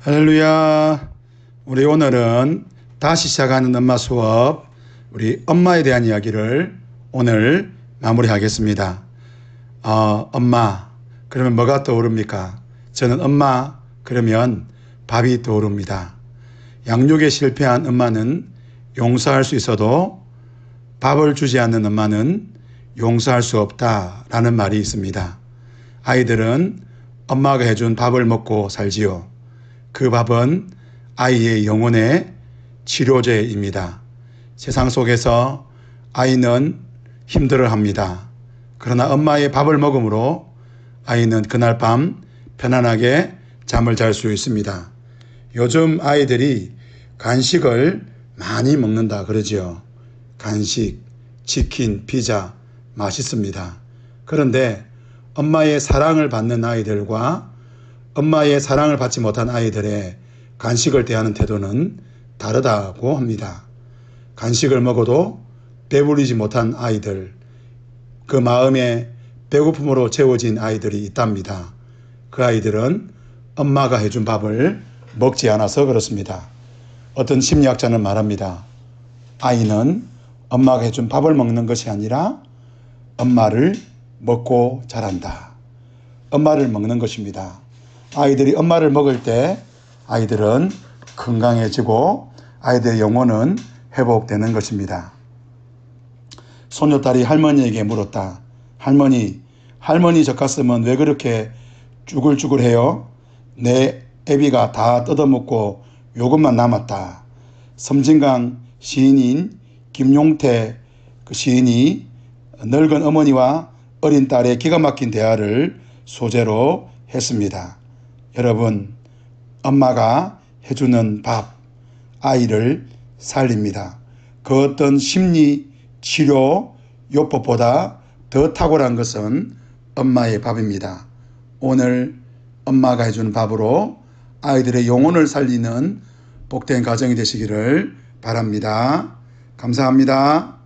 할렐루야. 우리 오늘은 다시 시작하는 엄마 수업, 우리 엄마에 대한 이야기를 오늘 마무리하겠습니다. 어, 엄마, 그러면 뭐가 떠오릅니까? 저는 엄마, 그러면 밥이 떠오릅니다. 양육에 실패한 엄마는 용서할 수 있어도 밥을 주지 않는 엄마는 용서할 수 없다라는 말이 있습니다. 아이들은 엄마가 해준 밥을 먹고 살지요. 그 밥은 아이의 영혼의 치료제입니다. 세상 속에서 아이는 힘들어 합니다. 그러나 엄마의 밥을 먹음으로 아이는 그날 밤 편안하게 잠을 잘 수 있습니다. 요즘 아이들이 간식을 많이 먹는다 그러지요. 간식, 치킨, 피자 맛있습니다. 그런데 엄마의 사랑을 받는 아이들과 엄마의 사랑을 받지 못한 아이들의 간식을 대하는 태도는 다르다고 합니다. 간식을 먹어도 배부르지 못한 아이들, 그 마음에 배고픔으로 채워진 아이들이 있답니다. 그 아이들은 엄마가 해준 밥을 먹지 않아서 그렇습니다. 어떤 심리학자는 말합니다. 아이는 엄마가 해준 밥을 먹는 것이 아니라 엄마를 먹고 자란다. 엄마를 먹는 것입니다. 아이들이 엄마를 먹을 때 아이들은 건강해지고 아이들의 영혼은 회복되는 것입니다. 소녀딸이 할머니에게 물었다. 할머니, 할머니 젖가슴은 왜 그렇게 쭈글쭈글해요? 내 애비가 다 뜯어먹고 요것만 남았다. 섬진강 시인인 김용태 그 시인이 늙은 어머니와 어린 딸의 기가 막힌 대화를 소재로 했습니다. 여러분, 엄마가 해주는 밥, 아이를 살립니다. 그 어떤 심리 치료 요법보다 더 탁월한 것은 엄마의 밥입니다. 오늘 엄마가 해주는 밥으로 아이들의 영혼을 살리는 복된 가정이 되시기를 바랍니다. 감사합니다.